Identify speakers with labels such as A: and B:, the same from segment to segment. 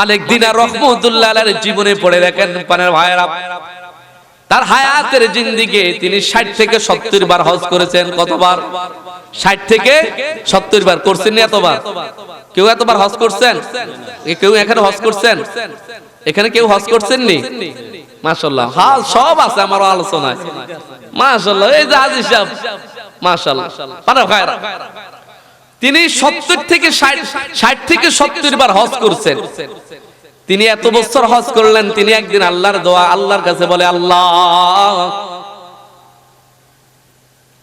A: মালিক দিনা রহমতুল্লাহ জীবনে পড়ে দেখেন, পানের ভাইরা তার হায়াতের জিন্দিগি তিনি ষাট থেকে সত্তর বার হজ করেছেন, কতবার? ষাট থেকে সত্তর বার। করছেন এতবার? কেউ এতবার হজ করছেন? কেউ এখানে হজ করছেন? এখানে কেউ হজ করছেন নি? মাশাল্লাহ হ্যাঁ সব আছে আমার আলোচনায়। মাশাল্লাহ এই যে আজিজ সাহেব। মাশাল্লাহ তিনি সত্তর থেকে ষাট ষাট থেকে সত্তর বার হজ করছেন। তিনি এত বছর হজ করলেন, তিনি একদিন আল্লাহর দোয়া, আল্লাহর কাছে বলে, আল্লাহ,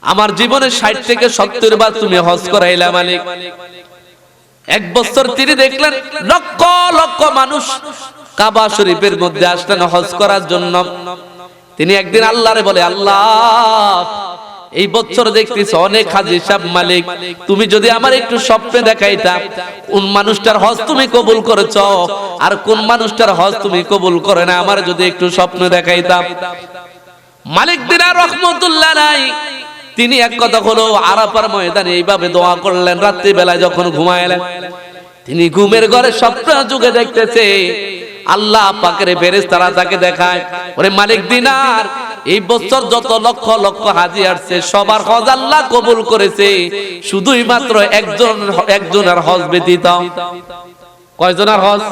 A: আমার জীবনে ষাট থেকে সত্তর বার তুমি হজ করাইলা মালিক। এক বছর তিনি দেখলেন, লক্ষ লক্ষ মানুষ কাবা শরীফের মধ্যে আসলেন হজ করার জন্য। তিনি একদিন আল্লাহরে বলে, আল্লাহ এই বছর দেখতেছি অনেক হাজি সাহেব মালিক। তুমি যদি আমার একটু স্বপ্নে দেখাইতা, কোন মানুষটার হজ তুমি কবুল করেছ? আর কোন মানুষটার হজ তুমি কবুল করে না? আমার যদি একটু স্বপ্ন দেখাইতাম মালিক দিনার রহমতুল্লাহ নাই তিনি এক কথা হলো আরাপার ময়দানে এইভাবে দোয়া করলেন রাত্রি বেলায় যখন ঘুমাইলেন, তিনি ঘুমের ঘরে স্বপ্ন যুগে দেখতেছে, আল্লাহ পাকের ফেরেস তারা তাকে দেখায়। ওরে মালিক দিনার এই বছর যত লক্ষ লক্ষ হাজি আসছে, সবার হজ আল্লাহ কবুল করেছে। শুধুই মাত্র একজন, একজনের হজ ব্যতীত। কয়জনের হজ?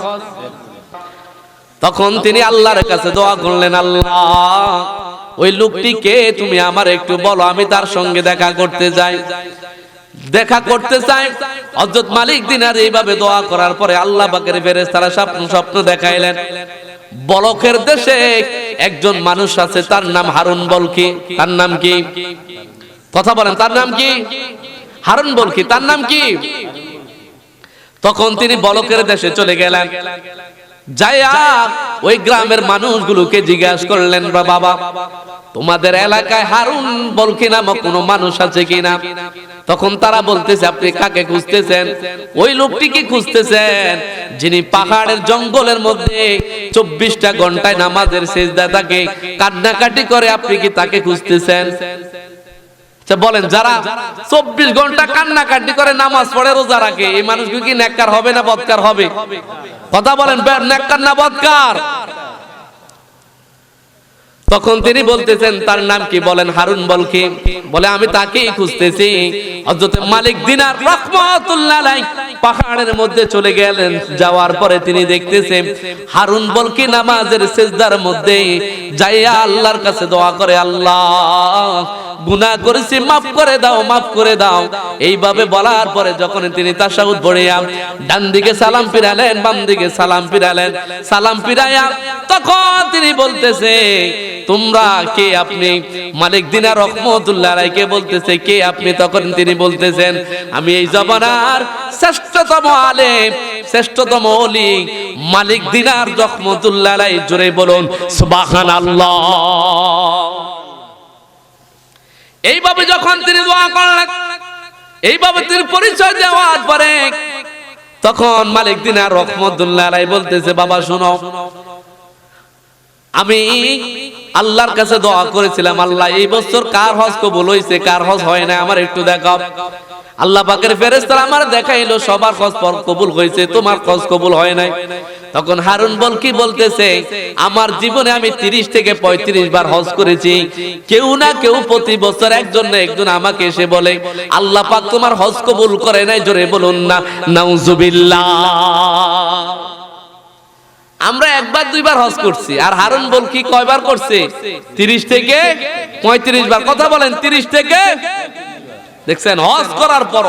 A: তখন তিনি আল্লাহর কাছে দোয়া করলেন, আল্লাহ, ওই লোকটিকে তুমি আমার একটু বলো, আমি তার সঙ্গে দেখা করতে যাই। দেখা করতে চাই। অযত মালিক দিনার এইভাবে দোয়া করার পরে আল্লাহ পাকের ফেরেস তারা স্বপ্ন স্বপ্ন দেখাইলেন। বলকের দেশে একজন মানুষ আছে, তার নাম হারুন বলকি তার নাম কি? কথা বলেন, তার নাম কি? হারুন বলকি তার নাম কি? তখন তিনি বলকের দেশে চলে গেলেন। যাইয়া ওই গ্রামের মানুষগুলোকে জিজ্ঞাসা করলেন, বাবা তোমাদের এলাকায় হারুন বলকি নামক কোনো মানুষ আছে কিনা? তখন তারা বলতেছে, আপনি কাকে খুঁজতেছেন? ওই লোকটিকে খুঁজতেছেন? যিনি পাহাড়ের জঙ্গলের মধ্যে চব্বিশটা ঘন্টায় নামাজের সেজদা থাকে কান্নাকাটি করে, আপনি কি তাকে খুঁজতেছেন? আচ্ছা বলেন, যারা চব্বিশ ঘণ্টা কান্নাকাটি করে, নামাজ পড়ে, রোজা রাখে, এই মানুষগুলো কি নেককার হবে না বদকার হবে? কথা বলেন নেককার না বদকার তখন তিনি বলতেছেন তার নাম কি? বলেন হারুন বলকে বলে আমি তাকেই খুঁজতেছি। হযরত মালিক দিনার রহমাতুল্লাহ আলাইহি পাহাড়ের মধ্যে চলে গেলেন। যাওয়ার পরে তিনি দেখতেছেন হারুন বলকি নামাজের সেজদার মধ্যে? যাইয়া আল্লাহর কাছে দোয়া করে আল্লাহ গুনাহ করেছি, মাফ করে দাও, মাফ করে দাও। এইভাবে বলার পরে যখন তিনি তাশাহুদ পড়িয়া ডান দিকে সালাম ফিরালেন, বাম দিকে সালাম ফিরালেন, সালাম ফিরাইয়া তখন তিনি বলতেছে, তোমরা কে আপনি? মালিক দিনা রহমতুল্লাহ রায়কে বলতেছে, কে আপনি? তখন তিনি বলতেছেন, আমি এই জবানার শ্রেষ্ঠতম আলেম, শ্রেষ্ঠতম অলি মালিক দিনার রহমতুল্লাহ রায় জোরে বলুন সুবাহান আল্লাহ এইভাবে যখন তিনি দোয়া করলেন, এইভাবে তিনি পরিচয় দেওয়ার পরে তখন মালিক দিনার রহমতুল্লাহ রায় বলতেছে, বাবা, শুনো, আমি আল্লাহর কাছে দোয়া করেছিলাম। আল্লাহ, এই বছর কার হজ কবুল হয়েছে কার হজ হয় না আমার একটু দেখাও। আল্লাহ পাকের ফেরেস্তারা আমার দেখাইলো, সবার হজ কবুল হয়েছে তোমার হজ কবুল হয় নাই। তখন হারুন বল কি বলতেছে? আমার জীবনে আমি তিরিশ থেকে পঁয়ত্রিশ বার হজ করেছি। কেউ না কেউ প্রতি বছর একজন না একজন আমাকে এসে বলে, আল্লাহ পাক তোমার হজ কবুল করে নাই, জোরে বলুন না। নাউজুবিল্লাহ। আমরা একবার, দুইবার হজ করছি। আর হারুন বল কি কয়বার করছে? তিরিশ থেকে পঁয়ত্রিশ বার। কথা বলেন, তিরিশ থেকে। দেখছেন, হজ করার পর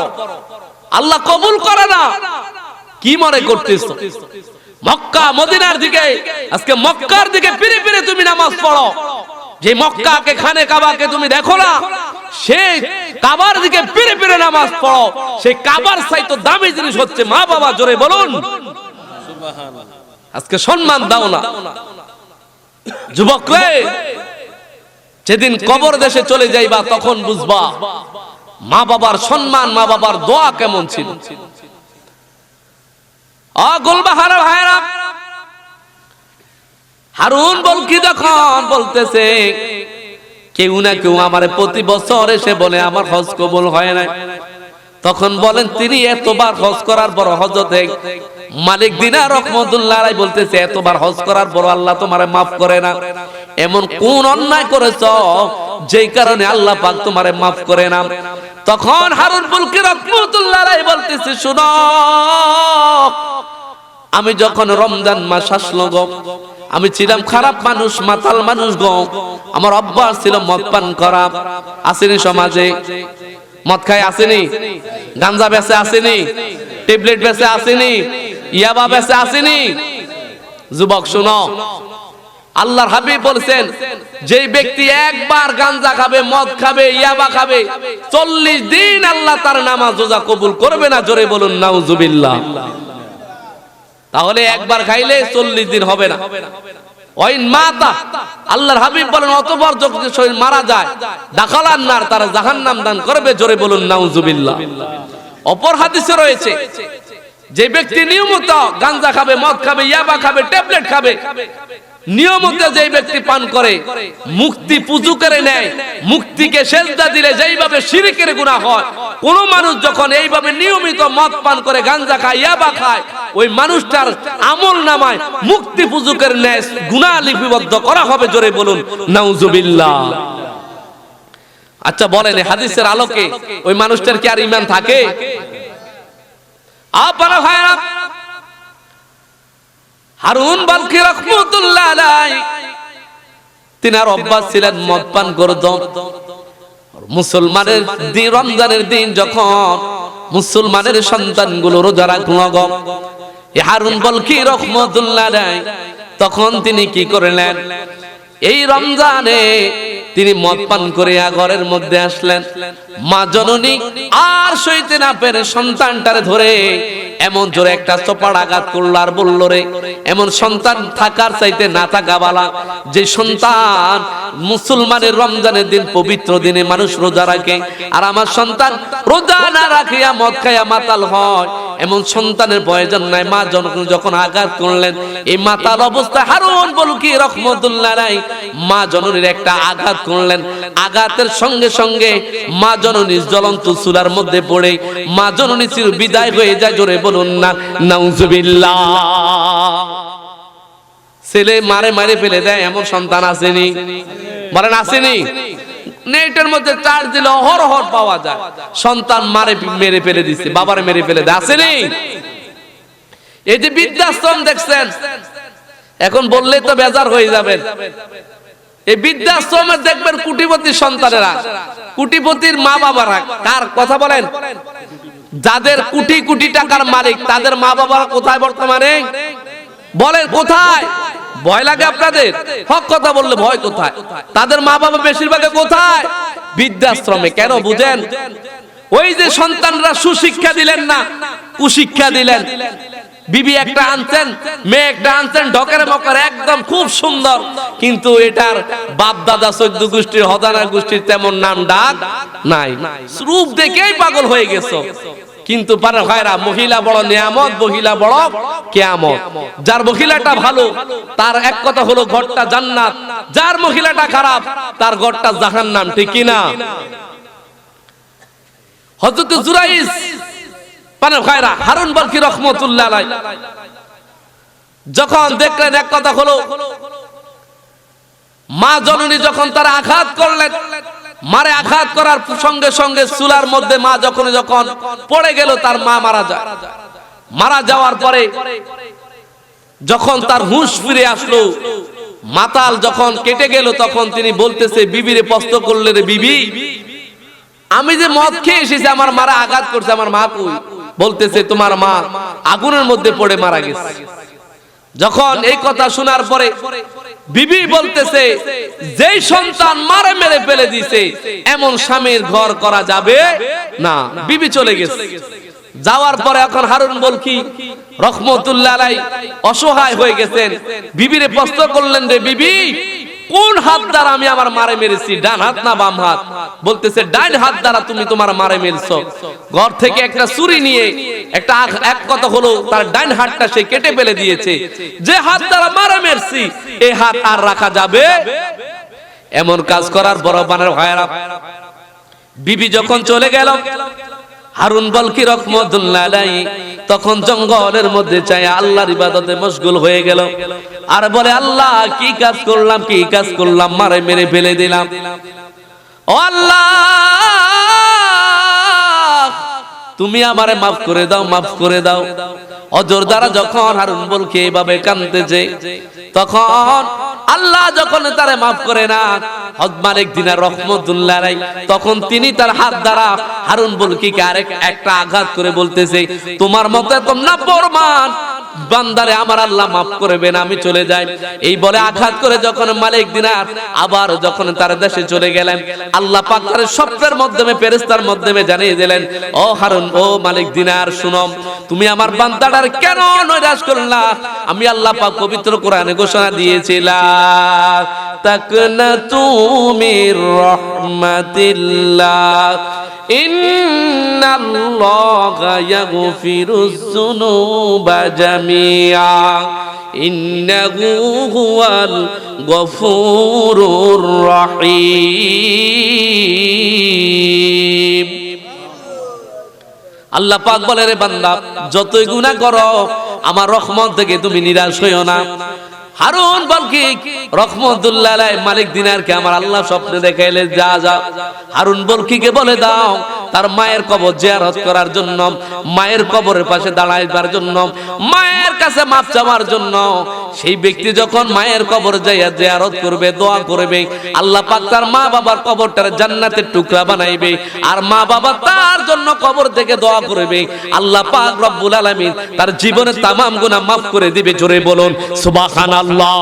A: আল্লাহ কবুল করে না। কি মনে করতেছ? মক্কা, মদিনার দিকে, আজকে মক্কার দিকে ফিরে ফিরে তুমি নামাজ পড়ো। যে মক্কাকে, খানে কাবাকে তুমি দেখো না সেই কাবার দিকে ফিরে ফিরে নামাজ পড়ো। সেই কাবার সাইতো দামি জিনিস হচ্ছে মা বাবা, জোরে বলুন। আজকে সম্মান দাও না। যুবক রে, যেদিন কবর দেশে চলে যাইবা, তখন বুঝবা মা বাবার সম্মান, মা বাবার দোয়া কেমন ছিল। অগোলবাহারা ভাইরা হারুন বল কি যখন বলতেছে, কেউ না কেউ আমার প্রতি বছর এসে বলে আমার হজ কবুল হয় না তখন বলেন, তিনি এতবার হজ করার পর হজতে মালিক দিনা রহমতুল্লাহ বলতেছে, এতবার হজ করার পর আল্লাহ তোমারে মাফ করে না। এমন কোন অন্যায় করেছ, যেই কারণে আল্লাহ পাক তোমারে মাফ করে না। তখন হারুন বুলকি রহমতুল্লাহ বলতেছে, শুনো, আমি যখন রমজান মাস আসলো গো, আমি ছিলাম খারাপ মানুষ, মাতাল মানুষ গো। আমার অভ্যাস ছিল মদ পান করা। আসেনি সমাজে। মদ খাই আসেনি। গাঞ্জা বেচে আসেনি। ট্যাবলেট বেচে আসেনি। ইয়াবা বেচে আসেনি। যুবক, শুনো আল্লাহর হাবিব বলছেন, যেই ব্যক্তি একবার গাঞ্জা খাবে, মদ খাবে, ইয়াবা খাবে, চল্লিশ দিন আল্লাহ তার নামাজ রোজা কবুল করবে না, জোরে বলুন, নাউজুবিল্লাহ। তাহলে একবার খাইলে চল্লিশ দিন হবে না। ওই মাতা, আল্লাহর হাবিব বলেন অতবার যখন শরীর মারা যায় দাখালান নার তারা জাহান্নাম দান করবে, জোরে বলুন, নাউজুবিল্লাহ। অপর হাদিসে রয়েছে, যে ব্যক্তি নিয়মিত গাঞ্জা খাবে, মদ খাবে, ইয়াবা খাবে, ট্যাবলেট খাবে নিয়মিত যে ব্যক্তি পান করে মুক্তি পুজু করে নেয় মুক্তিকে সেজদা দিলে যেইভাবে শিরিকের গুনাহ হয় কোন মানুষ যখন এইভাবে নিয়মিত মদ পান করে গাঞ্জা খায় ইয়াবা খায় ওই মানুষটার আমল নামায় মুক্তি পুজু করে নেয় গুনাহ লিপিবদ্ধ করা হবে জোরে বলুন নাউজুবিল্লাহ। আচ্ছা বলেন হাদিসের আলোকে ওই মানুষটার কি আর ইমান থাকে? আপনারা ভাইরা হারুন বালকি রহমতুল্লাহ তিনার অভ্যাস ছিলেন মদ পান মুসলমানের দিন, রমজানের দিন যখন মুসলমানের সন্তানগুলো রোজা রাখল হারুন বলকি রহমতুল্লাহ তখন তিনি কি করলেন? এই রমজানে তিনি মদ পান করে ঘরের মধ্যে আসলেন। মা জননী, আর সইতে না পেরে সন্তানটারে ধরে এমন জোরে একটা চোপার আঘাত করল আর বলল রে, এমন সন্তান থাকার চাইতে না থাকা বালা। যে সন্তান মুসলমানের রমজানের দিন পবিত্র দিনে মানুষ রোজা রাখে, আর আমার সন্তান রোজা না রাখিয়া মদ খাইয়া মাতাল হয়। এমন সন্তানের প্রয়োজন নাই। মা যখন যখন আঘাত করলেন, এই মাতার অবস্থায় হারুন বল কি রহমতুল্লাহ নাই মা জননীর একটা আঘাত করলেন। আঘাতের সঙ্গে সঙ্গে মা জননী জ্বলন্ত চুলার মধ্যে পড়ে। মা জননী চির বিদায় হয়ে যায়, জোরে বলুন না, নাউজুবিল্লাহ। ছেলে মারে মারে ফেলে দেয়, এমন সন্তান আসেনি। বলেন আসেনি? নেটের মধ্যে চার্জ দিলে অহরহর পাওয়া যায়। সন্তান মারে মেরে ফেলে দিচ্ছে বাবারে মেরে ফেলে দেয়, আসেনি? এই যে বৃদ্ধাশ্রম দেখছেন, এখন বললেই তো বেজার হয়ে যাবেন। এই বৃদ্ধাশ্রমে দেখবেন কুটিপতির সন্তানেরা, কুটিপতির মা বাবারা কার কথা বলেন? যাদের কোটি কোটি টাকার মালিক, তাদের মা বাবারা কোথায় বর্তমানে? বলেন কোথায়? ভয় লাগে আপনাদের? হক কথা বললে ভয় কোথায়? তাদের মা বাবা বেশিরভাগ কোথায়? বৃদ্ধাশ্রমে। কেন বুঝেন? ওই যে সন্তানরা সুশিক্ষা দিলেন না, কুশিক্ষা দিলেন। বিবি একটা আনছেন, মেয়ে একটা আনছেন, ঢকের মকর, একদম খুব সুন্দর। কিন্তু এটার বাপ দাদা চোদ্দ গোষ্ঠীর হদানা গোষ্ঠীর তেমন নাম ডাক নাই। রূপ দেখেই পাগল হয়ে গেছো। কিন্তু পারে ভাইরা মহিলা বড় নিয়ামত মহিলা বড় কেয়ামত। যার মহিলাটা ভালো তার এক কথা হলো ঘরটা জান্নাত। যার মহিলাটা খারাপ তার ঘরটা জাহান্নাম ঠিক কিনা? হযরত জুরাইস। পানে ভাইরা হারুন বলকি রহমতুল্লাহ আলাই যখন দেখলেন এক কথা হলো মা জননী যখন তারা আঘাত করলেন মারে আঘাত করার সঙ্গে সঙ্গে চুলার মধ্যে মা যখন যখন পড়ে গেল, তার মা মারা যায়। মারা যাওয়ার পরে যখন তার হুঁশ ফিরে আসলো, মাতাল যখন কেটে গেল, তখন তিনি বলতেছে, বিবিরে প্রস্ত করলে রে বিবি, আমি যে মদ খেয়ে এসেছি, আমার মারা আঘাত করছে, আমার মা কই? বলতেছে, তোমার মা আগুনের মধ্যে পড়ে মারা গেছে। যখন এই কথা শোনার পরে বিবি বলতেছে যেই সন্তান মারে মেরে ফেলে দিছে এমন স্বামীর ঘর করা যাবে? না বিবি চলে গেছে। যাওয়ার পরে এখন হারুন বলকি রহমতুল্লাহ অসহায় হয়ে গেছেন। বিবিরে প্রশ্ন করলেন রে বিবি কোন হাত দ্বারা আমি আমার মারে মেরেছি? ডান হাত না বাম হাত? বলতেছে, ডান হাত দ্বারা তুমি তোমার মারে মেরেছ। ঘর থেকে একটা চুরি নিয়ে একটা এক কথা হলো, তার ডান হাতটা সে কেটে ফেলে দিয়েছে। যে হাত দ্বারা মারে মেরেছি এই হাত আর রাখা যাবে? এমন কাজ করার বড় বানের ভাইরা বিবি যখন চলে গেল হারুন বলকি রকমদুল্লাহ আলাইহি তখন জঙ্গলের মধ্যে চাই আল্লাহর ইবাদতে মশগুল হয়ে গেল। আর বলে, আল্লাহ, কি কাজ করলাম, কি কাজ করলাম? মারে মেরে ফেলে দিলাম। ও আল্লাহ! তুমি আমারে মাফ করে দাও, মাফ করে দাও। অজর দ্বারা যখন হারুন বলকে এভাবে কানতেছে তখন আল্লাহ যখন তারে মাফ করে না হজ মালিক দিনার রহমতুল্লাহ রাই তখন তিনি তার হাত দ্বারা হারুন বলকিকে আরেক একটা আঘাত করে বলতেছে, তোমার মতো এত না প্রমাণ বান্দারে আমার আল্লাহ মাফ করবেন, আমি চলে যাই। এই বলে আঘাত করে যখন মালিক দিনার, আবার যখন তার দেশে চলে গেলেন, আল্লাহ পাক তার স্বপ্নের মাধ্যমে, ফেরেশতার মাধ্যমে জানিয়ে দিলেন, ও হারুন, ও মালিক দিনার শুনম তুমি আমার বান্দাটার কেন নৈরাশ করলা আমি আল্লাহ পাক পবিত্র কোরআনে ঘোষণা দিয়েছিলাম, তাকনা তুমি রহমাতিল্লাহ রহিম। আল্লাহ পাক বলে, রে বান্দা, যতই গুনাহ করো, আমার রহমত থেকে তুমি নিরাশ হইও না। হারুন বলকি, রহমতুল্লাহ মালিক দিনারকে আমার আল্লাহ স্বপ্নে দেখাইলে যা যা। হারুন বলকিকে বলে দাও তার মায়ের কবর জিয়ারত করার জন্য, মায়ের কবরের পাশে দাঁড়াইবার জন্য, মায়ের কাছে মাপ চাওয়ার জন্য। সেই ব্যক্তি যখন মায়ের কবর যাইয়া জিয়ারত করবে, দোয়া করবে, আল্লাহ পাক তার মা বাবার কবরটার জান্নাতের টুকরা বানাইবে আর মা বাবা তার জন্য কবর থেকে দোয়া করবে। আল্লাহ পাক রব্বুল আলামিন তার জীবনের তামাম গুনাহ মাফ করে দিবে। জোরে বলুন, সুবহানাল্লাহ।